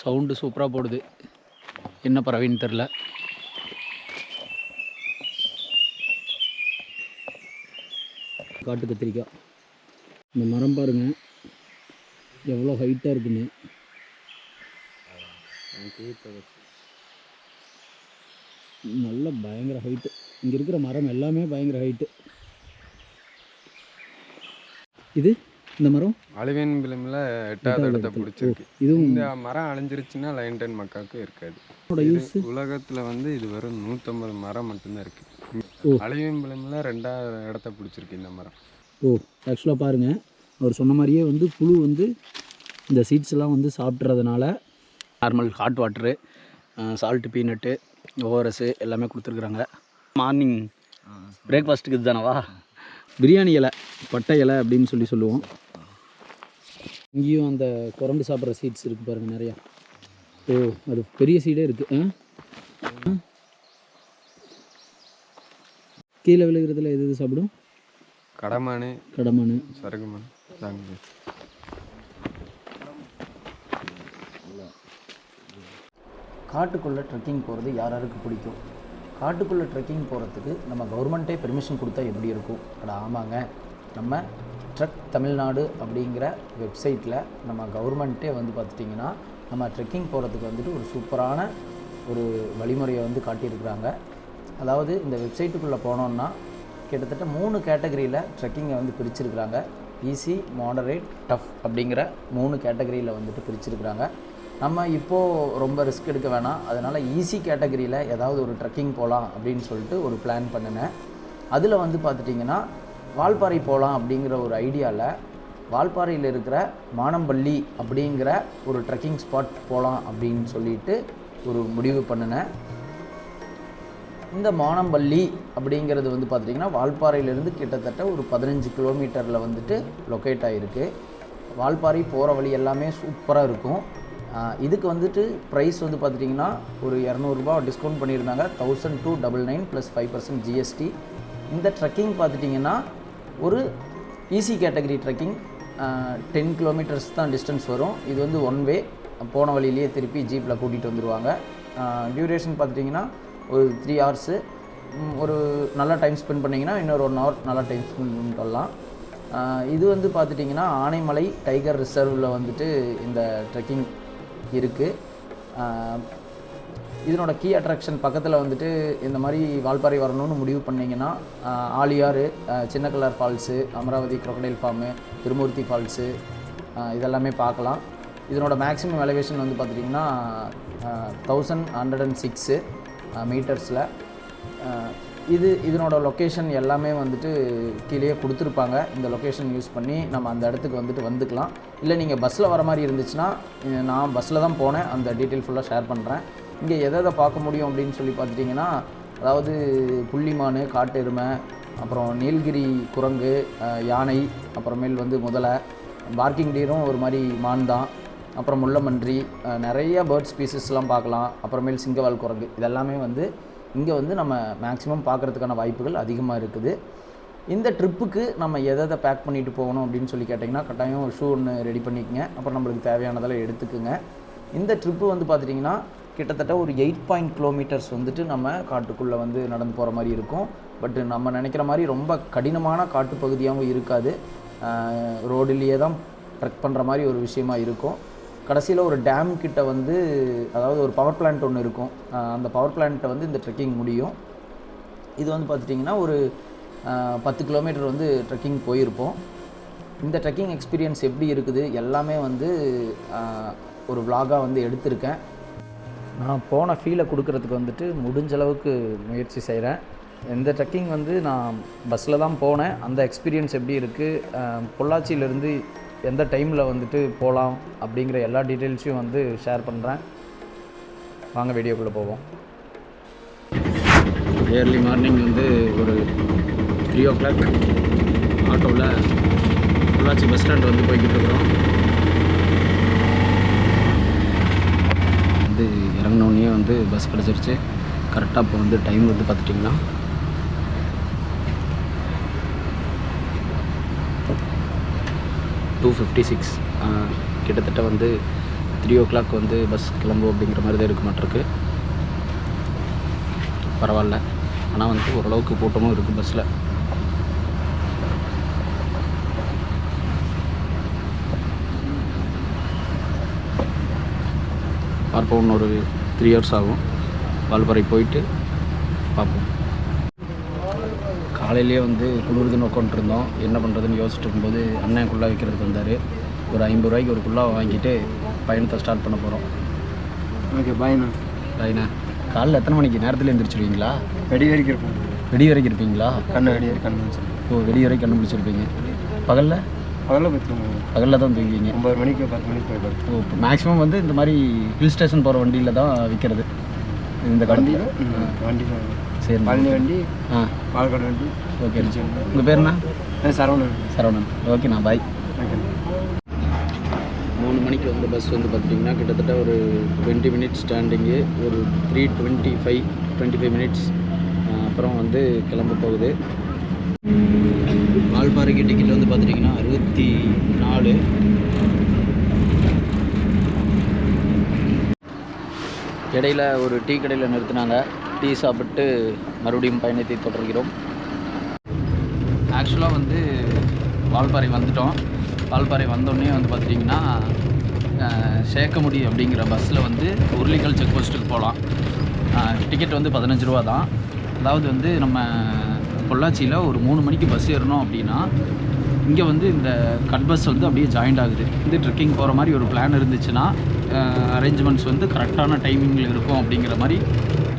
Sound சூப்பராக போடுது. என்ன பறவைன்னு தெரில காட்டு கத்திரிக்காய். இந்த மரம் பாருங்க. எவ்வளோ ஹைட்டாக இருக்குன்னு. நல்ல பயங்கர ஹைட்டு இங்கே இருக்கிற மரம் எல்லாமே பயங்கர ஹைட்டு இது? இந்த மரம்? அழிவின் விளிம்பில் எட்டாவது இடத்த பிடிச்சிருக்கு. இதுவும் இந்த மரம் அழிஞ்சிருச்சுன்னா லைன் டென் மக்காவுக்கு இருக்காது உலகத்துல வந்து இது வெறும் நூற்றம்பது மரம் மட்டும்தான் இருக்கு. ஓ. அழிவின் விளிம்பில் ரெண்டாவது இடத்த பிடிச்சிருக்கு இந்த மரம். ஓ ஆக்சுவலாக பாருங்கள் அவர் சொன்ன மாதிரியே வந்து புழு வந்து இந்த சீட்ஸ் எல்லாம் வந்து சாப்பிட்றதுனால normal hot water salt peanut ORS எல்லாமே கொடுத்துருக்குறாங்க. மார்னிங் பிரேக்ஃபாஸ்ட்டுக்கு இதுதானவா? பிரியாணி இலை பட்டை இலை அப்படின்னு சொல்லி சொல்லுவோம். இங்கேயும் அந்த குரங்கு சாப்பிட்ற சீட்ஸ் இருக்குது பாருங்கள் நிறையா. ஓ அது பெரிய சீடே இருக்குது ஆ? கீழே விழுகிறதுல எது எது சாப்பிடும்? கடமானு கடமானு. சருகுமான் தாங்க காட்டுக்குள்ளே ட்ரெக்கிங் போகிறது யார் யாருக்கு பிடிக்கும்? காட்டுக்குள்ளே ட்ரெக்கிங் போகிறதுக்கு நம்ம கவர்மெண்ட்டே பெர்மிஷன் கொடுத்தா எப்படி இருக்கும்? அட ஆமாங்க. நம்ம ட்ரக் தமிழ்நாடு அப்படிங்கிற வெப்சைட்டில் நம்ம கவர்மெண்ட்டே வந்து பார்த்துட்டிங்கன்னா நம்ம ட்ரெக்கிங் போகிறதுக்கு வந்துட்டு ஒரு சூப்பரான ஒரு வழிமுறையை வந்து காட்டியிருக்கிறாங்க. அதாவது இந்த வெப்சைட்டுக்குள்ளே போனோன்னா கிட்டத்தட்ட மூணு கேட்டகரியில் ட்ரெக்கிங்கை வந்து பிரிச்சிருக்கிறாங்க. ஈஸி மாடரேட் டஃப் அப்படிங்கிற மூணு கேட்டகரியில் வந்துட்டு பிரிச்சிருக்கிறாங்க. நம்ம இப்போது ரொம்ப ரிஸ்க் எடுக்க வேணாம். அதனால் ஈஸி கேட்டகரியில் ஏதாவது ஒரு ட்ரெக்கிங் போகலாம் அப்படின்னு சொல்லிட்டு ஒரு பிளான் பண்ணினேன். அதில் வந்து பார்த்துட்டிங்கன்னா வால்பாறை போகலாம் அப்படிங்கிற ஒரு ஐடியாவில் வால்பாறையில் இருக்கிற மானம்பள்ளி அப்படிங்கிற ஒரு ட்ரெக்கிங் ஸ்பாட் போகலாம் அப்படின்னு சொல்லிட்டு ஒரு முடிவு பண்ணினேன். இந்த மானம்பள்ளி அப்படிங்கிறது வந்து பார்த்துட்டிங்கன்னா வால்பாறையிலேருந்து கிட்டத்தட்ட ஒரு பதினஞ்சு கிலோமீட்டரில் வந்துட்டு லொக்கேட் ஆகிருக்கு வால்பாறை போகிற வழி எல்லாமே சூப்பராக இருக்கும். இதுக்கு வந்துட்டு ப்ரைஸ் வந்து பார்த்துட்டிங்கன்னா ஒரு இரநூறுபா டிஸ்கவுண்ட் பண்ணியிருந்தாங்க. Thousand two double nine plus five percent GST இந்த ட்ரெக்கிங் பார்த்துட்டிங்கன்னா ஒரு easy category trekking ten kilometres தான் டிஸ்டன்ஸ் வரும். இது வந்து ஒன் வே போன வழியிலேயே திருப்பி ஜீப்பில் கூட்டிகிட்டு வந்துடுவாங்க டியூரேஷன் பார்த்துட்டிங்கன்னா ஒரு த்ரீ ஹவர்ஸு ஒரு நல்ல டைம் ஸ்பெண்ட் பண்ணிங்கன்னா இன்னொரு ஒன் ஹவர் நல்லா டைம் ஸ்பெண்ட் பண்ணலாம். இது வந்து பார்த்துட்டிங்கன்னா ஆனைமலை டைகர் ரிசர்வில் வந்துட்டு இந்த ட்ரெக்கிங் இருக்குது இதனோட கீ அட்ராக்ஷன் பக்கத்தில் வந்துட்டு இந்த மாதிரி வால்பாறை வரணும்னு முடிவு பண்ணிங்கன்னா Aliyar Chinna Kallar falls Amaravathi crocodile farm Thirumoorthy falls இதெல்லாமே பார்க்கலாம். இதனோட மேக்ஸிமம் எலவேஷன் வந்து பார்த்துட்டிங்கன்னா தௌசண்ட் ஹண்ட்ரட் அண்ட் சிக்ஸு மீட்டர்ஸில் இது இதனோட லொக்கேஷன் எல்லாமே வந்துட்டு கீழே கொடுத்துருப்பாங்க. இந்த லொக்கேஷன் யூஸ் பண்ணி நம்ம அந்த இடத்துக்கு வந்துட்டு வந்துக்கலாம். இல்லை நீங்கள் பஸ்ஸில் வர மாதிரி இருந்துச்சுன்னா நான் பஸ்ஸில் தான் போனேன். அந்த டீட்டெயில் ஃபுல்லாக ஷேர் பண்ணுறேன் இங்கே எதை எதை பார்க்க முடியும் அப்படின்னு சொல்லி பார்த்துட்டிங்கன்னா அதாவது புள்ளிமான் காட்டெருமை அப்புறம் நீலகிரி குரங்கு யானை அப்புறமேல் வந்து முதலை பார்க்கிங் டீரும் ஒரு மாதிரி மான் தான். அப்புறம் முள்ளமன்றி நிறைய பேர்ட் ஸ்பீசஸ்லாம் பார்க்கலாம். அப்புறமேல் சிங்கவால் குரங்கு இதெல்லாமே வந்து இங்கே வந்து நம்ம மேக்ஸிமம் பார்க்குறதுக்கான வாய்ப்புகள் அதிகமாக இருக்குது. இந்த ட்ரிப்புக்கு நம்ம எதை எதை பேக் பண்ணிட்டு போகணும் அப்படின்னு சொல்லி கேட்டிங்கன்னா கட்டாயம் ஒரு ஷூ ஒன்று ரெடி பண்ணிக்கங்க. அப்புறம் நம்மளுக்கு தேவையானதெல்லாம் எடுத்துக்குங்க. இந்த ட்ரிப்பு வந்து பார்த்துட்டிங்கன்னா கிட்டத்தட்ட ஒரு எயிட் பாயிண்ட் கிலோமீட்டர்ஸ் வந்துட்டு நம்ம காட்டுக்குள்ளே வந்து நடந்து போகிற மாதிரி இருக்கும். பட் நம்ம நினைக்கிற மாதிரி ரொம்ப கடினமான காட்டுப்பகுதியாகவும் இருக்காது. ரோடுலேயே தான் ட்ரெக் பண்ணுற மாதிரி ஒரு விஷயமா இருக்கும். கடைசியில் ஒரு டேம் கிட்ட வந்து அதாவது ஒரு பவர் பிளான்ட் ஒன்று இருக்கும். அந்த பவர் பிளான்ட்டை வந்து இந்த ட்ரெக்கிங் முடியும். இது வந்து பார்த்துட்டிங்கன்னா ஒரு பத்து கிலோமீட்டர் வந்து ட்ரெக்கிங் போயிருப்போம். இந்த ட்ரெக்கிங் எக்ஸ்பீரியன்ஸ் எப்படி இருக்குது? எல்லாமே வந்து ஒரு vlog-ஆ வந்து எடுத்திருக்கேன். நான் போன ஃபீலை கொடுக்கறதுக்கு வந்துட்டு முடிஞ்ச அளவுக்கு முயற்சி செய்கிறேன் இந்த ட்ரெக்கிங் வந்து நான் பஸ்ஸில் தான் போனேன். அந்த எக்ஸ்பீரியன்ஸ் எப்படி இருக்குது பொள்ளாச்சியிலேருந்து எந்த டைமில் வந்துட்டு போகலாம் அப்படிங்கிற எல்லா டீட்டெயில்ஸையும் வந்து ஷேர் பண்ணுறேன் வாங்க வீடியோக்குள்ளே போவோம். ஏர்லி மார்னிங் வந்து ஒரு த்ரீ ஓ கிளாக் ஆட்டோவில் பொள்ளாச்சி பஸ் ஸ்டாண்ட் வந்து போய்கிட்டு இருக்கிறோம் வந்து இறங்கினோடனே வந்து பஸ் கிடச்சிருச்சு. கரெக்டாக இப்போ வந்து டைம் வந்து பார்த்துட்டிங்கன்னா. டூ ஃபிஃப்டி சிக்ஸ் கிட்டத்தட்ட வந்து த்ரீ ஓ கிளாக் வந்து பஸ் கிளம்பும் அப்படிங்கிற மாதிரி தான் இருக்க. மாட்டிருக்கு பரவாயில்ல. ஆனால் வந்து ஓரளவுக்கு கூட்டமும் இருக்குது பஸ்ஸில் பார்ப்போம் இன்னொரு த்ரீ ஹவர்ஸ் ஆகும். வால்பாறை போயிட்டு பார்ப்போம். காலையிலேயே வந்து குளிர்துன்னு உட்காந்துருந்தோம் என்ன பண்ணுறதுன்னு யோசிச்சுட்டு இருக்கும்போது அண்ணன் குள்ளா வைக்கிறதுக்கு வந்தார். ஒரு ஐம்பது ரூபாய்க்கு ஒரு குள்ளா வாங்கிட்டு பயணத்தை ஸ்டார்ட் பண்ண போகிறோம் ஓகே பாய்ண்ணா ரைண்ணா காலைல எத்தனை மணிக்கு? நேரத்தில் எழுந்திரிச்சிருவீங்களா வெடி வரைக்கும் இருப்போம். வெடி வரைக்கும் இருப்பீங்களா? கண்ணு வெடி வரைக்கும் கண்ணு ஓ வெடி வரைக்கும் கண்டுபிடிச்சிருப்பீங்க பகலில்? அதெல்லாம் பத்துருவோம் பகலில் தான் தூங்குவீங்க ஒம்பது மணிக்கு பத்து மணிக்கு போய் படுத்து ஓ மேக்ஸிமம் வந்து இந்த மாதிரி ஹில் ஸ்டேஷன் போகிற வண்டியில் தான் விற்கிறது இந்த வண்டி கடை வண்டி சரி பழனி வண்டி ஆ. பாலக்காடு வண்டி ஓகே. உங்கள் பேர் என்ன? சரவணன். சரவணன். ஓகேண்ணா பாய் மூணு மணிக்கு வந்த பஸ் வந்து பார்த்திங்கன்னா கிட்டத்தட்ட ஒரு டுவெண்ட்டி மினிட்ஸ் ஸ்டாண்டிங்கு ஒரு three twenty five twenty five minutes அப்புறம் வந்து கிளம்ப போகுது. வால்பாறைக்கு டிக்கெட் வந்து பார்த்துட்டிங்கன்னா அறுபத்தி நாலு. இடையில ஒரு டீ கடையில் நிறுத்தினாங்க. டீ சாப்பிட்டு மறுபடியும் பயணத்தை தொடர்கிறோம். ஆக்சுவலாக வந்து வால்பாறை வந்துட்டோம். வால்பாறை வந்தோடனே வந்து பார்த்துட்டிங்கன்னா சேக்கமுடி அப்படிங்கிற பஸ்ஸில் வந்து உருளிக்கல் செக் போஸ்ட்டுக்கு போகலாம். டிக்கெட் வந்து பதினஞ்சு ரூபா தான். அதாவது வந்து நம்ம பொள்ளாச்சியில் ஒரு மூணு மணிக்கு பஸ் ஏறணும் அப்படின்னா இங்கே வந்து இந்த கட் பஸ் வந்து அப்படியே ஜாயிண்ட் ஆகுது. இந்த ட்ரெக்கிங் போகிற மாதிரி ஒரு பிளான் இருந்துச்சுன்னா அரேஞ்ச்மெண்ட்ஸ் வந்து கரெக்டான டைமிங்கில் இருக்கும் அப்படிங்கிற மாதிரி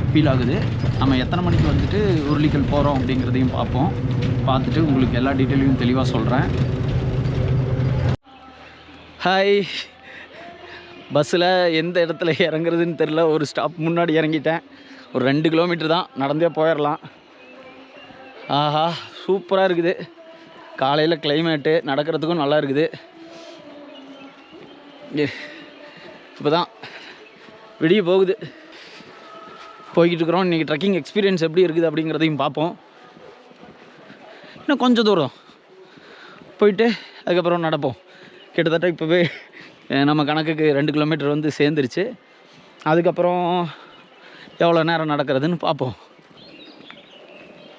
ஃபீல் ஆகுது. நம்ம எத்தனை மணிக்கு வந்துட்டு உருளிக்கல் போகிறோம் அப்படிங்கிறதையும் பார்ப்போம். பார்த்துட்டு உங்களுக்கு எல்லா டீட்டெயிலையும் தெளிவாக சொல்கிறேன் ஹாய் பஸ்ஸில் எந்த இடத்துல இறங்குறதுன்னு தெரில ஒரு ஸ்டாப் முன்னாடி இறங்கிட்டேன். ஒரு ரெண்டு கிலோமீட்டர் தான். நடந்தே போயிடலாம் ஆஹா சூப்பராக இருக்குது. காலையில் கிளைமேட்டு நடக்கிறதுக்கும் நல்லா இருக்குது. இப்போ தான் விடிய போகுது. போய்கிட்டு இருக்கிறோம். இன்றைக்கி ட்ரெக்கிங் எக்ஸ்பீரியன்ஸ் எப்படி இருக்குது அப்படிங்கிறதையும் பார்ப்போம். இன்னும் கொஞ்சம் தூரம் போயிட்டு அதுக்கப்புறம் நடப்போம். கிட்டத்தட்ட இப்போவே நம்ம கணக்குக்கு ரெண்டு கிலோமீட்டர் வந்து சேர்ந்துருச்சு. அதுக்கப்புறம் எவ்வளோ நேரம் நடக்கிறதுன்னு பார்ப்போம்.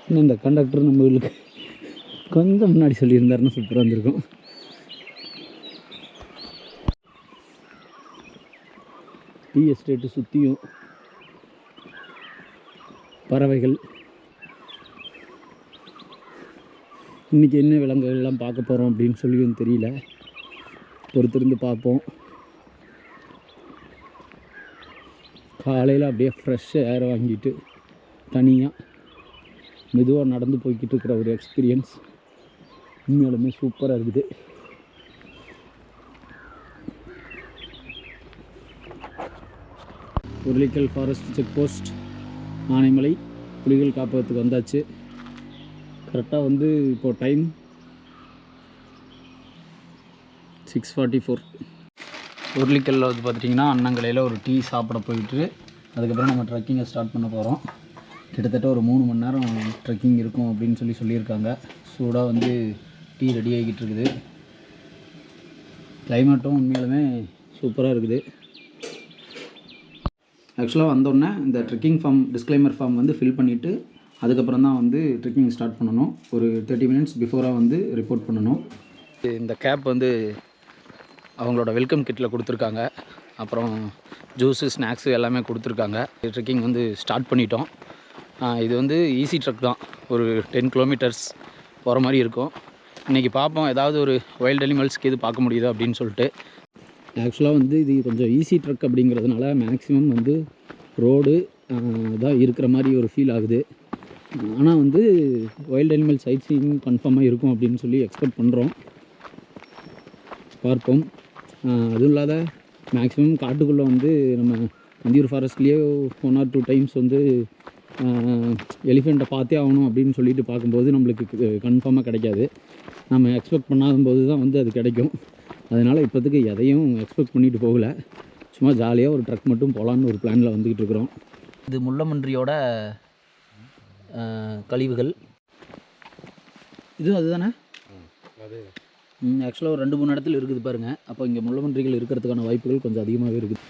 இன்னும் இந்த கண்டக்டர் நம்மளுக்கு கொஞ்சம் முன்னாடி சொல்லியிருந்தாருன்னு சூப்பராக இருந்திருக்கும். டீ எஸ்டேட்டு சுற்றியும் பறவைகள். இன்றைக்கி என்ன விலங்குகள்லாம் பார்க்க போகிறோம் அப்படின்னு சொல்லியும் தெரியல. பொறுத்திருந்து பார்ப்போம். காலையில் அப்படியே ஃப்ரெஷ் ஏர் வாங்கிட்டு தனியாக மெதுவாக நடந்து போய்கிட்டு இருக்கிற ஒரு எக்ஸ்பீரியன்ஸ் உண்மையாலுமே சூப்பராக இருக்குது. Urulikkal forest check post Anaimalai புலிகள் காப்பகத்துக்கு வந்தாச்சு. கரெக்டாக வந்து இப்போது டைம் சிக்ஸ் ஃபார்ட்டி ஃபோர் உருளிக்கல்லில் வந்து பார்த்துட்டிங்கன்னா அன்னங்கலையில் ஒரு டீ சாப்பிட போயிட்டு அதுக்கப்புறம் நம்ம ட்ரெக்கிங்கை ஸ்டார்ட் பண்ண போகிறோம் கிட்டத்தட்ட ஒரு மூணு மணி நேரம் ட்ரெக்கிங் இருக்கும் அப்படின்னு சொல்லி சொல்லியிருக்காங்க. சூடாக வந்து டீ ரெடி ஆகிக்கிட்டு இருக்குது. கிளைமேட்டும் உண்மையிலுமே சூப்பராக இருக்குது. ஆக்சுவலாக வந்தோடனே இந்த ட்ரெக்கிங் ஃபார்ம் டிஸ்க்ளைமர் ஃபார்ம் வந்து ஃபில் பண்ணிவிட்டு அதுக்கப்புறம் தான் வந்து ட்ரெக்கிங் ஸ்டார்ட் பண்ணணும். ஒரு தேர்ட்டி மினிட்ஸ் பிஃபோராக வந்து ரிப்போர்ட் பண்ணணும். இந்த கேப் வந்து அவங்களோட வெல்கம் கிட்டில் கொடுத்துருக்காங்க. அப்புறம் ஜூஸு ஸ்நாக்ஸு எல்லாமே கொடுத்துருக்காங்க. ட்ரெக்கிங் வந்து ஸ்டார்ட் பண்ணிட்டோம். இது வந்து ஈஸி ட்ரக் தான். ஒரு டென் கிலோமீட்டர்ஸ் போகிற மாதிரி இருக்கும். இன்றைக்கி பார்ப்போம் ஏதாவது ஒரு வைல்ட் அனிமல்ஸ்க்கு இது பார்க்க முடியுதா அப்படின்னு சொல்லிட்டு. ஆக்சுவலாக வந்து இது கொஞ்சம் ஈஸி ட்ரக் அப்படிங்கிறதுனால மேக்ஸிமம் வந்து ரோடு தான் இருக்கிற மாதிரி ஒரு ஃபீல் ஆகுது. ஆனால் வந்து வைல்டு அனிமல் சைட் சீயிங் கன்ஃபார்மாக இருக்கும் அப்படின்னு சொல்லி எக்ஸ்பெக்ட் பண்ணுறோம் பார்ப்போம். அதுவும் இல்லாத மேக்ஸிமம் காட்டுக்குள்ளே வந்து நம்ம அந்தியூர் ஃபாரஸ்ட்லேயே ஒன் ஆர் டூ டைம்ஸ் வந்து எலிஃபெண்ட்டை பார்த்தே ஆகணும் அப்படின்னு சொல்லிட்டு பார்க்கும்போது நம்மளுக்கு கன்ஃபார்மாக கிடைக்காது. நம்ம எக்ஸ்பெக்ட் பண்ணாத போது தான் வந்து அது கிடைக்கும். அதனால் இப்போதைக்கு எதையும் எக்ஸ்பெக்ட் பண்ணிட்டு போகல. சும்மா ஜாலியாக ஒரு ட்ரக் மட்டும் போகலான்னு ஒரு பிளானில் வந்துக்கிட்டு இருக்கிறோம். இது முள்ளமன்றியோட கழிவுகள். இது அதுதானே? அது. ஆக்சுவலாக ஒரு ரெண்டு மூணு இடத்துல இருக்குது பாருங்கள் அப்போ இங்கே முள்ளமன்றிகள் இருக்கிறதுக்கான வாய்ப்புகள் கொஞ்சம் அதிகமாகவே இருக்குது.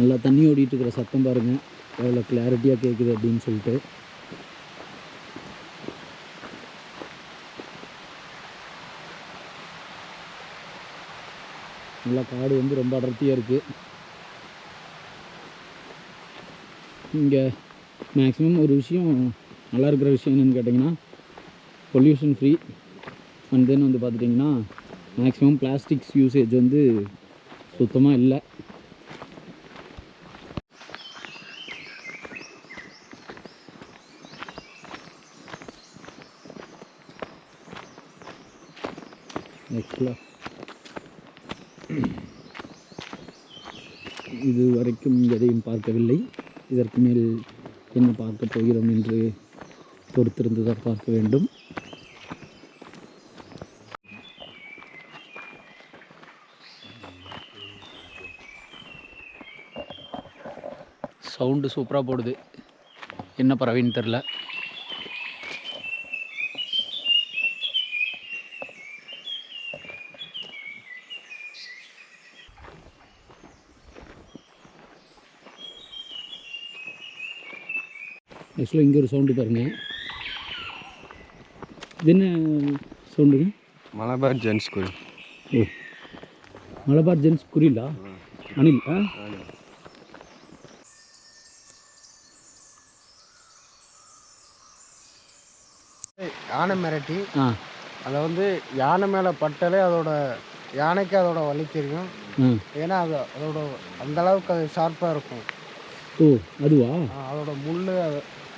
நல்லா தண்ணி ஓடிட்டு இருக்கிற சத்தம் பாருங்கள் எவ்வளோ கிளாரிட்டியாக கேட்குது அப்படின்னு சொல்லிட்டு. நல்லா காடு வந்து ரொம்ப அடர்த்தியாக இருக்குது இங்கே மேக்ஸிமம் ஒரு விஷயம் நல்லா இருக்கிற விஷயம் என்னென்னு கேட்டிங்கன்னா பொல்யூஷன் ஃப்ரீ அண்ட் தென் வந்து பார்த்துட்டிங்கன்னா மேக்ஸிமம் பிளாஸ்டிக்ஸ் யூசேஜ் வந்து சுத்தமாக இல்லை ஆக்சுவலாக இது வரைக்கும் எதையும் பார்க்கவில்லை இதற்கு மேல் என்ன பார்க்க போகிறோம் என்று பொறுத்திருந்து தான் பார்க்க வேண்டும். சவுண்டு சூப்பராக போடுது. என்ன பறவைன்னு தெரில. ஆக்சுவலாக இங்கே ஒரு சவுண்டு பாருங்க. இது என்ன சவுண்டுங்க மலபார் ஜென்ஸ் கோயில் ஓ மலபார் ஜென்ஸ் குரிலா அனில் ஆ? யானை மிரட்டி ஆ. அதை வந்து யானை மேலே பட்டாலே அதோட யானைக்கு அதோட வலி தெரியும். ஏன்னா அது அதோட அந்த அளவுக்கு அது ஷார்ப்பாக இருக்கும். ஓ அதுவா? அதோட முள்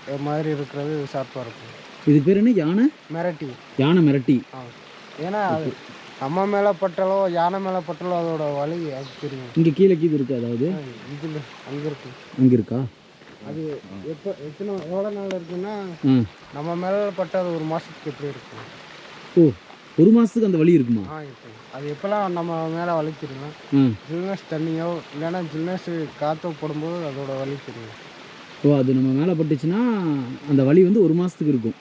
அது மாதிரி இருக்கிறது ஷார்ப்பாக இருக்கும். இது பேர் என்ன? யானை? மிரட்டி. யானை மிரட்டி. ஏன்னா அது நம்ம மேலே பட்டாலோ யானை மேலே பட்டாலோ அதோட வலி அது தெரியும். இங்கே கீழே கீது இருக்கு அதாவது? இதில் அங்கே இருக்கு. அங்கே இருக்கா அது எப்போ எத்தனை எவ்வளோ நாள் இருக்குன்னா நம்ம மேலே பட்டு அது ஒரு மாதத்துக்கு எப்படி இருக்கும்? ஓ ஒரு மாதத்துக்கு அந்த வலி இருக்குமா? அது எப்போல்லாம் நம்ம மேலே வலி தெரியும் ஆ ஜில்னஸ் தண்ணியோ இல்லைன்னா ஜில்னஸ் காற்றோ போடும்போது அதோட வலி தெரியும். ஓ அது நம்ம மேலே பட்டுச்சுன்னா அந்த வலி வந்து ஒரு மாதத்துக்கு இருக்கும்.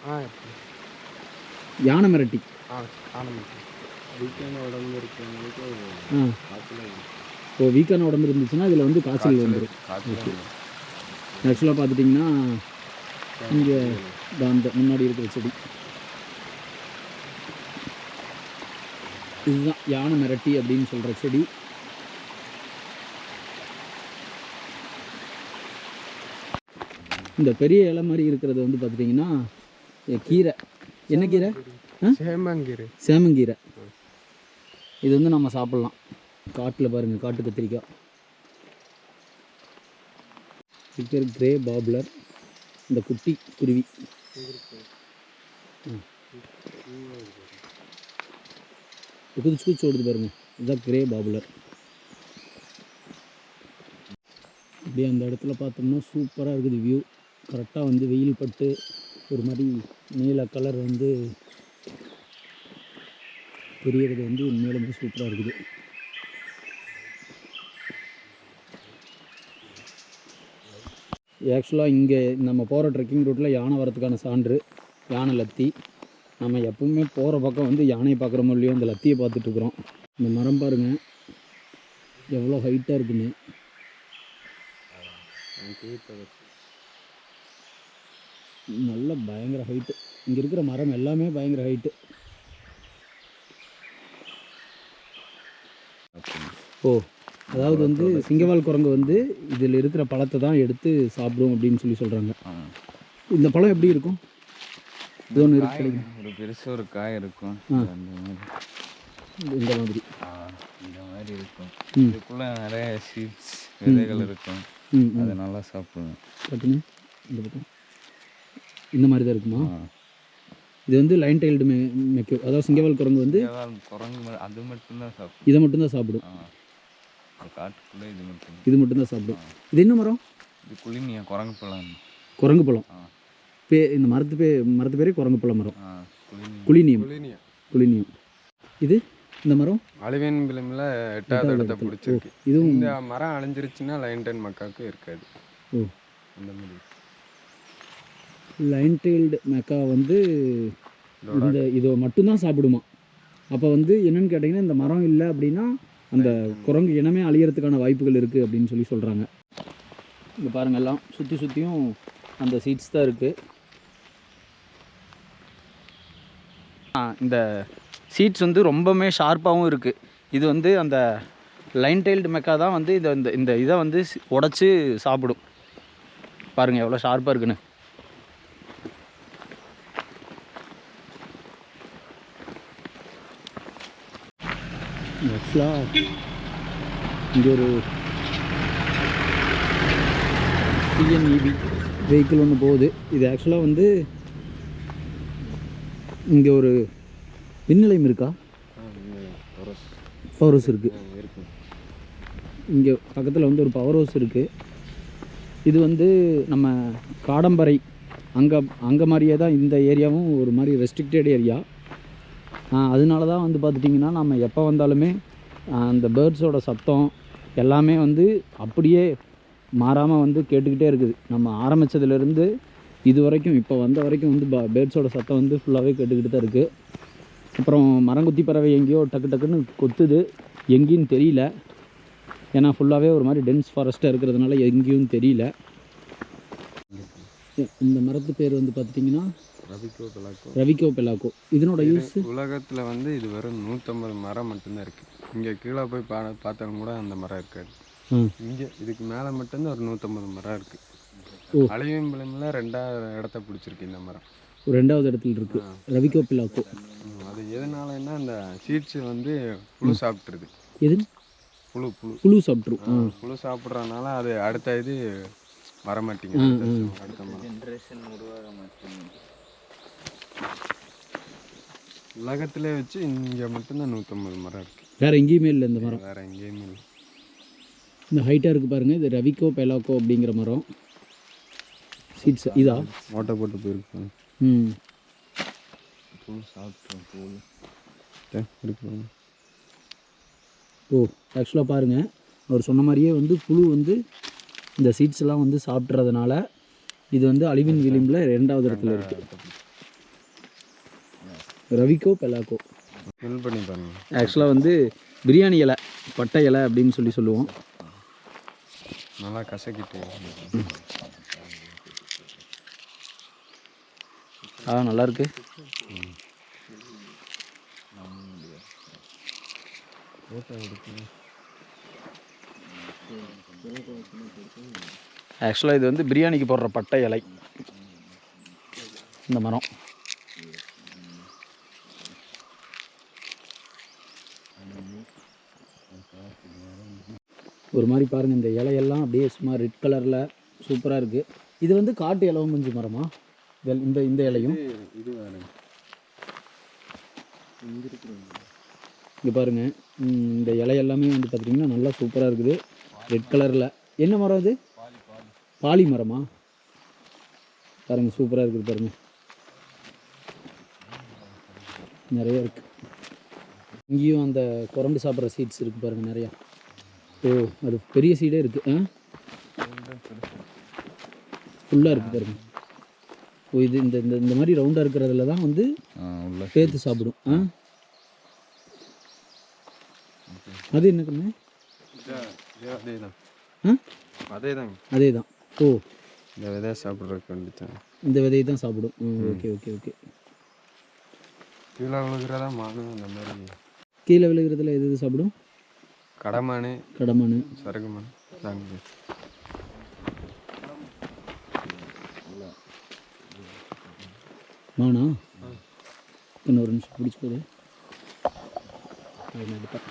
யானை மிரட்டி. ஓ வீக்கான உடம்பு இருந்துச்சுன்னா இதில் வந்து காய்ச்சல் வந்துடும் ஆக்சுவலாக பார்த்துட்டிங்கன்னா இங்கே அந்த முன்னாடி இருக்கிற செடி. இதுதான் யானை மிரட்டி அப்படின்னு சொல்கிற செடி. இந்த பெரிய இலை மாதிரி இருக்கிறது வந்து பார்த்துட்டிங்கன்னா கீரை. என்ன கீரை? சேமங்கிரி. சேமங்கீரை. இது வந்து நம்ம சாப்பிட்லாம். காட்டில் பாருங்கள் காட்டு கத்திரிக்காய். இது பேர் கிரே பாப்லர் இந்த குட்டி குருவி. குதிச்சு குதிச்சு ஓடுது பாருங்க. இதுதான் கிரே பாபுலர் அப்படியே அந்த இடத்துல பார்த்தோம்னா சூப்பராக இருக்குது வியூ கரெக்டாக வந்து வெயில் பட்டு ஒரு மாதிரி நீல கலர் வந்து தெரியறது வந்து உண்மையிலுமே சூப்பராக இருக்குது. ஆக்சுவலாக இங்கே நம்ம போகிற ட்ரெக்கிங் ரூட்டில் யானை வரதுக்கான சான்று யானை லத்தி. நம்ம எப்பவுமே போகிற பக்கம் வந்து யானையை பார்க்குறோமோ இல்லையோ அந்த லத்தியை பார்த்துட்ருக்குறோம் இந்த மரம் பாருங்கள் எவ்வளோ ஹைட்டாக இருக்குன்னு. நல்ல பயங்கர ஹைட்டு இங்கே இருக்கிற மரம் எல்லாமே பயங்கர ஹைட்டு ஓ அதாவது வந்து சிங்கவால் குரங்கு வந்து இதில் இருக்கிற பழத்தை தான் எடுத்து சாப்பிடும் அப்படின்னு சொல்லி சொல்கிறாங்க இந்த பழம் எப்படி இருக்கும்? இது ஒன்று இருக்கு ஒரு பெருசு ஒரு காய் இருக்கும். அந்த மாதிரி. இந்த மாதிரி. இந்த மாதிரி இருக்கும். இதுக்குள்ள நிறைய சீட்ஸ் விதைகள் இருக்கும். அதை நல்லா சாப்பிடுவேன். காட்டுங்க இந்த பக்கம். இந்த மாதிரி தான் இருக்குமா. இது வந்து லைன் டைல்டு மெ மெக்கு அதாவது சிங்கவால் குரங்கு வந்து குரங்கு ம- அது மட்டும்தான் சாப்பிடும். இதை மட்டும்தான் சாப்பிடும். காட்டுக்குள்ளே இது மட்டும். இது மட்டும்தான் சாப்பிடும். இது என்ன மரம்? இது குளிமியா குரங்கு பழம். குரங்கு பழம். ஆ. பே இந்த மரத்து பே மரத்து பேரே குரங்கு பழம் மரம். குளினியம் குளினியம் இது இந்த மரம்? அழிவின் விளிம்பில் எட்டாவது இடத்த. பிடிச்சிருக்கு. இதுவும் இந்த மரம் அழிஞ்சிருச்சுன்னா லைன் டென் மக்காவுக்கு இருக்காது. ஓ. அந்த மாதிரி. லைன் டைல்டு மெக்கா வந்து இந்த இதை மட்டும்தான் சாப்பிடுமா. அப்போ வந்து என்னன்னு கேட்டிங்கன்னா இந்த மரம் இல்லை அப்படின்னா அந்த குரங்கு இனமே அழியறதுக்கான வாய்ப்புகள் இருக்குது அப்படின்னு சொல்லி சொல்கிறாங்க இங்கே பாருங்க எல்லாம் சுற்றி சுற்றியும் அந்த சீட்ஸ் தான் இருக்குது இந்த சீட்ஸ் வந்து ரொம்பவுமே ஷார்ப்பாகவும் இருக்குது இது வந்து அந்த லைன் டைல்டு மெக்கா தான் வந்து இதை இந்த இந்த இதை வந்து உடச்சி சாப்பிடும். பாருங்கள் எவ்வளோ ஷார்ப்பாக இருக்குன்னு. ஆக்சுவலாக இங்கே ஒரு டிஎன்இபி வெஹிக்கிள் ஒன்று போகுது. இது ஆக்சுவலாக வந்து இங்கே ஒரு மின் நிலையம் இருக்கா பவர் ஹவுஸ் இருக்குது இருக்கு. இங்கே பக்கத்தில் வந்து ஒரு பவர் ஹவுஸ் இருக்குது இது வந்து நம்ம காடம்பரை அங்கே அங்கே மாதிரியே தான் இந்த ஏரியாவும் ஒரு மாதிரி ரெஸ்ட்ரிக்டட் ஏரியா அதனால தான் வந்து பார்த்துட்டிங்கன்னா நம்ம எப்போ வந்தாலுமே அந்த பேர்ட்ஸோட சத்தம் எல்லாமே வந்து அப்படியே மாறாமல் வந்து கேட்டுக்கிட்டே இருக்குது. நம்ம ஆரம்பித்ததுலேருந்து இது வரைக்கும் இப்போ வந்த வரைக்கும் வந்து பேர்ட்ஸோட சத்தம் வந்து ஃபுல்லாகவே கேட்டுக்கிட்டு தான் இருக்குது அப்புறம் மரங்குத்தி பறவை எங்கேயோ டக்கு டக்குன்னு கொத்துது. எங்கேயும் தெரியல. ஏன்னா ஃபுல்லாகவே ஒரு மாதிரி டென்ஸ் ஃபாரஸ்ட்டாக இருக்கிறதுனால எங்கேயும் தெரியல. இந்த மரத்து பேர் வந்து பார்த்துட்டிங்கன்னா ரவிக்கோ பிளாக்கோ ரவிக்கோ பெலாக்கோ. இதனோட யூஸ் உலகத்தில் வந்து இது வெறும் நூற்றம்பது மரம் மட்டும்தான் இருக்குது இங்கே கீழே போய் பா பார்த்தாலும் கூட அந்த மரம் இருக்காது. ம். இங்கே இதுக்கு மேலே மட்டும்தான் ஒரு நூற்றம்பது மரம். இருக்குது அழிவின் விளிம்பில் ரெண்டாவது இடத்த பிடிச்சிருக்கு இந்த மரம். ஒரு ரெண்டாவது இடத்துல இருக்கு. ரவிக்கோ பெலாக்கோ. அது எதனாலன்னா அந்த சீட்ஸ் வந்து புழு சாப்பிட்ருது எது? புழு புழு. புழு சாப்பிட்ரும் புழு சாப்பிட்றதுனால அது அடுத்த இது வர மாட்டேங்குது. அடுத்த ஜென்ரேஷன் உருவாக மாட்டேங்குது. உலகத்திலே வச்சு இங்கே மட்டும்தான் நூற்றம்பது மரம் இருக்குது வேற எங்கேயுமே இல்லை இந்த மரம். வேற எங்கேயுமே இல்லை. இந்த ஹைட்டாக இருக்குது பாருங்கள் இது ரவிக்கோ பெலாக்கோ அப்படிங்கிற மரம். சீட்ஸ் இதா? ஓட்டை போட்டு போயிருக்கு ம். சாப்பிட்டோம் ஓ ஆக்சுவலாக பாருங்கள் அவர் சொன்ன மாதிரியே வந்து புழு வந்து இந்த சீட்ஸ் எல்லாம் வந்து சாப்பிட்றதுனால இது வந்து அழிவின் விளிம்பில் ரெண்டாவது இடத்துல இருக்குது ரவிக்கோ பெலாக்கோ ஸ்மெல் பண்ணி பாருங்க. ஆக்சுவலாக வந்து பிரியாணி இலை பட்டை இலை அப்படின்னு சொல்லி சொல்லுவோம். நல்லா கசக்கிட்டு. ஆ நல்லா இருக்கு. ஆக்சுவலாக இது வந்து பிரியாணிக்கு போடுற பட்டை இலை. இந்த மரம். ஒரு மாதிரி பாருங்கள் இந்த இலையெல்லாம் அப்படியே சும்மா ரெட் கலரில் சூப்பராக இருக்குது இது வந்து காட்டு இலவம் மஞ்சு மரமா? இந்த இந்த இலையும். இது இங்கே பாருங்க. ம், இந்த இலை எல்லாமே வந்து பார்த்திங்கன்னா நல்லா சூப்பராக இருக்குது. ரெட் கலரில் என்ன மரம் இது பாலி மரமா? பாருங்க சூப்பராக இருக்குது பாருங்க. நிறைய இருக்குது இங்கேயும் அந்த குரங்கு சாப்பிட்ற சீட்ஸ் இருக்குது பாருங்க நிறையா. ஓ அது பெரிய சீடே இருக்குது ஆ? ஃபுல்லாக இருக்குது பாருங்க. ஓ இது இந்த இந்த இந்த மாதிரி ரவுண்டாக இருக்கிறதுல தான் வந்து பேத்து சாப்பிடும். ஆ? அது என்ன கண்ணு? அதே தான் அதே தான் ஓ. இந்த விதை சாப்பிட்றதுக்கு வேண்டித்தான் இந்த விதையை தான் சாப்பிடும். ஓகே ஓகே ஓகே கீழே விழுகிறதா மானு அந்த மாதிரி. கீழே விழுகிறதுல எது எது சாப்பிடும்? கடமானு கடமானு. சரகுமான் மானா? இன்னும் ஒரு நிமிஷம் பிடிச்சிக்கோது எடுப்பேன்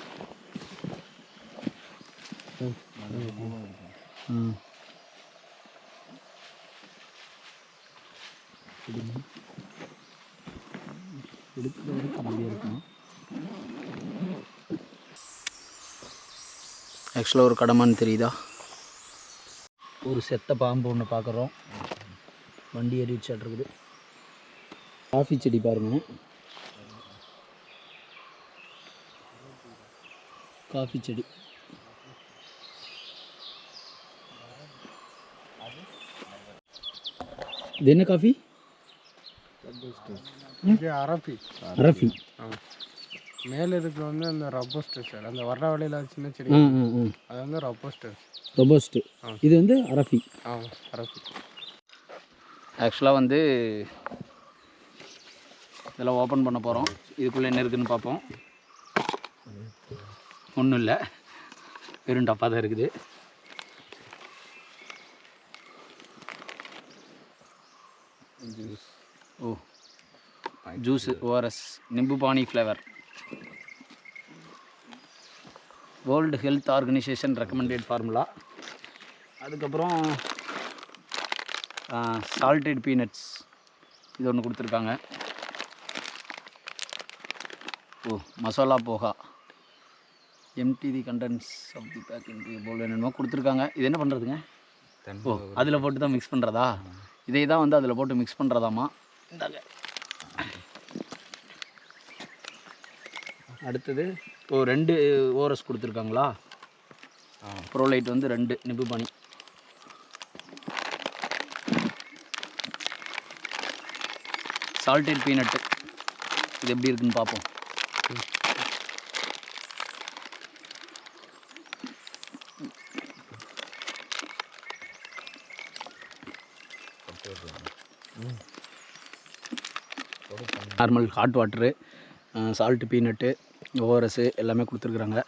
ஆ. பிடிங்க. எடுக்கிற ஆக்சுவலாக ஒரு கடமான்னு தெரியுதா? ஒரு செத்த பாம்பு ஒன்று பார்க்குறோம் வண்டி ஏறிடுச்சாட்டு இருக்குது. காஃபி செடி பாருங்க. காஃபி செடி. இது என்ன காஃபி இது அரப்பி அரஃபி மேல இருக்கிற வந்து அந்த ரப்போஸ்டர் சார் அந்த வர்ற வழியில் சின்ன செடி அது வந்து ரப்போஸ்டர் ரொபோஸ்ட்டு ஆ. இது வந்து அரஃபி ஆ அரசு ஆக்சுவலாக வந்து இதெல்லாம் ஓப்பன் பண்ண போகிறோம் இதுக்குள்ளே என்ன இருக்குதுன்னு பார்ப்போம். ஒன்றும் இல்லை. வெறும் டப்பா தான் இருக்குது. ஓ juice ORS nimbu pani flavour World Health Organisation recommended formula அதுக்கப்புறம் சால்டட் பீனட்ஸ் இது ஒன்று கொடுத்துருக்காங்க. ஓ masala poha. Empty the contents of the pack போல் என்னென்னமோ கொடுத்துருக்காங்க. இது என்ன பண்ணுறதுங்க ஓ அதில் போட்டு தான் மிக்ஸ் பண்ணுறதா இதே தான் வந்து அதில் போட்டு மிக்ஸ் பண்ணுறதாம்மா இந்தாங்க. அடுத்தது இப்போது ரெண்டு ஓரஸ் கொடுத்துருக்காங்களா? ப்ரோலைட் வந்து ரெண்டு நிப்பு பானி சால்டட் பீனட்டு இது எப்படி இருக்குன்னு பார்ப்போம். Normal hot water salt peanut ORS எல்லாமே கொடுத்துருக்குறாங்க.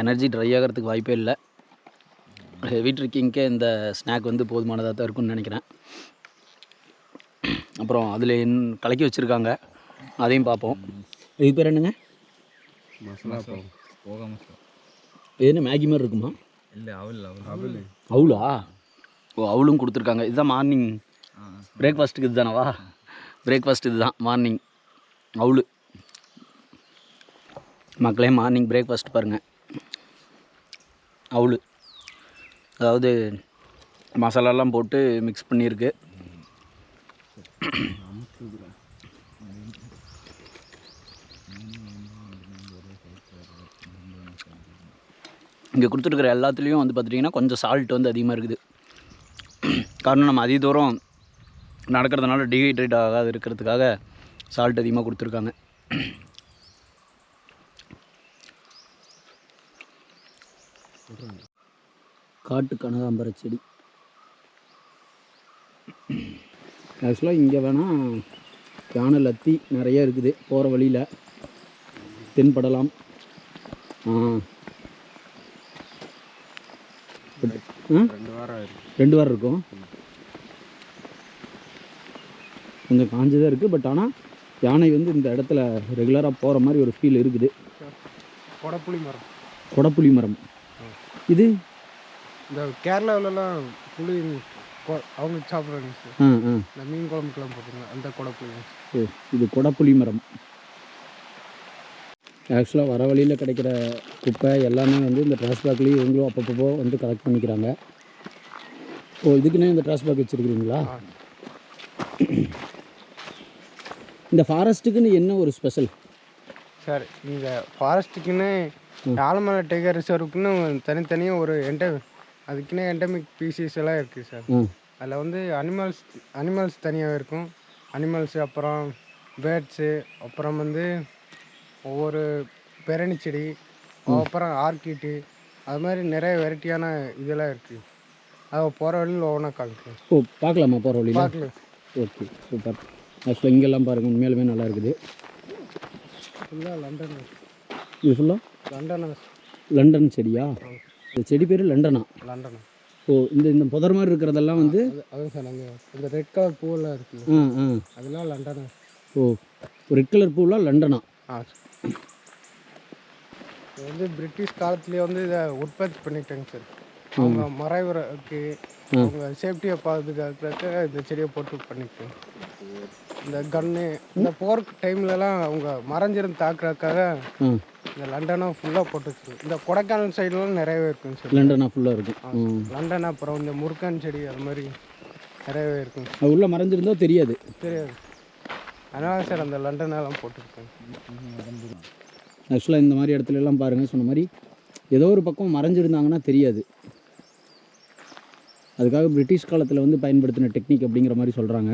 எனர்ஜி ட்ரை ஆகிறதுக்கு வாய்ப்பே இல்லை. ஹெவி ட்ரிக்கிங்க்கே இந்த ஸ்நாக் வந்து போதுமானதாக தான் இருக்கும்னு நினைக்கிறேன். அப்புறம் அதில் என் கலக்கி வச்சுருக்காங்க. அதையும் பார்ப்போம். இது பேர் என்னங்க? மசாலா இது என்ன மேகி மாதிரி இருக்குமா? இல்லை அவள் அவள் அவுளா ஓ அவுளும் கொடுத்துருக்காங்க. இதுதான் மார்னிங் பிரேக்ஃபாஸ்ட்டுக்கு இதுதானவா? பிரேக்ஃபாஸ்ட் இதுதான் மார்னிங் அவுளு. மக்களே மார்னிங் பிரேக்ஃபாஸ்ட் பாருங்கள் அவுளு. அதாவது மசாலாலாம் போட்டு மிக்ஸ் பண்ணியிருக்கு. இங்கே கொடுத்துருக்குற எல்லாத்துலேயும் வந்து பார்த்துட்டிங்கன்னா கொஞ்சம் சால்ட் வந்து அதிகமாக இருக்குது. காரணம் நம்ம அதிக தூரம் நடக்கிறதுனால டீஹைட்ரேட் ஆகாது இருக்கிறதுக்காக சால்ட் அதிகமாக கொடுத்துருக்காங்க. காட்டு கனகாம்பர செடி. ஆக்சுவலாக இங்கே வேணால் யானை லத்தி நிறைய இருக்குது. போகிற வழியில் தென்படலாம். ரெண்டு வாரம் ரெண்டு வாரம் இருக்கும். கொஞ்சம் காஞ்சதாக இருக்குது பட் ஆனால் யானை வந்து இந்த இடத்துல ரெகுலராக போகிற மாதிரி ஒரு ஃபீல் இருக்குது. கொடப்புளி மரம். கொடப்புளி மரம். இது? இந்த கேரளாவிலலாம் புளி அவங்க சாப்பிட்றாங்க சார். ஆ ஆ. இந்த மீன் குழம்புக்கெல்லாம் போட்டுருங்க அந்த கொடப்புளி ஓ இது கொடப்புளி மரம். ஆக்சுவலாக வர வழியில் கிடைக்கிற குப்பை எல்லாமே வந்து இந்த ட்ராஸ்பேக்லேயும் இவங்களும் அப்பப்போ வந்து கலெக்ட் பண்ணிக்கிறாங்க. ஓ இதுக்குன்னே இந்த ட்ராஸ்பேக் வச்சுருக்கிறீங்களா? ஆ. இந்த ஃபாரஸ்ட்டுக்குன்னு என்ன ஒரு ஸ்பெஷல் சார் இந்த ஃபாரஸ்ட்டுக்குன்னு ஆலமலை டைகர் ரிசர்வுக்குன்னு தனித்தனியாக ஒரு என்ட அதுக்குன்னே என்டமிக் பீசிஸ் எல்லாம் இருக்குது சார். அதில் வந்து அனிமல்ஸ் அனிமல்ஸ் தனியாக இருக்கும். அனிமல்ஸு அப்புறம் பேர்ட்ஸு அப்புறம் வந்து ஒவ்வொரு பெரணி செடி அப்புறம் ஆர்கிட்டு அது மாதிரி நிறைய வெரைட்டியான இதெல்லாம் இருக்குது அதை போகிற வழியில் ஒவ்வொன்றா காமிக்கிறேன் ஓ பார்க்கலாமா போகிற வழியில்? பார்க்கல ஓகே சூப்பர். ஆக்சுவலாக இங்கெல்லாம் பாருங்கள் உண்மையாலுமே நல்லா இருக்குது. ஃபுல்லாக லண்டன் இது ஃபுல்லாக லண்டனா லண்டன் செடியா? இந்த செடி பேர் லண்டனா லண்டனா ஓ இந்த இந்த புதர் மாதிரி இருக்கிறதெல்லாம் வந்து அது அதுவும் சார் அங்கே இந்த ரெட் கலர் பூவெல்லாம் இருக்குல்ல ஆ ஆ. அதெல்லாம் லண்டனா ஓ ரெட் கலர் பூலாம் லண்டனா ஆ. இது வந்து பிரிட்டிஷ் காலத்துலேயே வந்து இதை உற்பத்தி பண்ணிட்டாங்க சார். அவங்க மறைவுறக்கு அவங்க சேஃப்டியை பாதுகாக்கிறதுக்கு இந்த செடியை போட்டு பண்ணிட்டாங்க. இந்த கன்னு இந்த போர்க் டைம்லலாம் அவங்க மறைஞ்சிருந்து தாக்குறதுக்காக இந்த லண்டனை ஃபுல்லாக போட்டு வச்சிருக்கு இந்த கொடைக்கானல் சைடுலாம் நிறையவே இருக்குங்க சார். லண்டனா ஃபுல்லாக இருக்கும் லண்டன் அப்புறம் இந்த முருக்கான் செடி அது மாதிரி நிறையவே இருக்குங்க அது உள்ளே மறைஞ்சிருந்தா தெரியாது. தெரியாது. அதனால சார் அந்த லண்டனெல்லாம் போட்டுருக்கேன். ஆக்சுவலாக இந்த மாதிரி இடத்துல எல்லாம் பாருங்கள் சொன்ன மாதிரி ஏதோ ஒரு பக்கம் மறைஞ்சிருந்தாங்கன்னா தெரியாது. அதுக்காக பிரிட்டிஷ் காலத்தில் வந்து பயன்படுத்தின டெக்னிக் அப்படிங்கிற மாதிரி சொல்கிறாங்க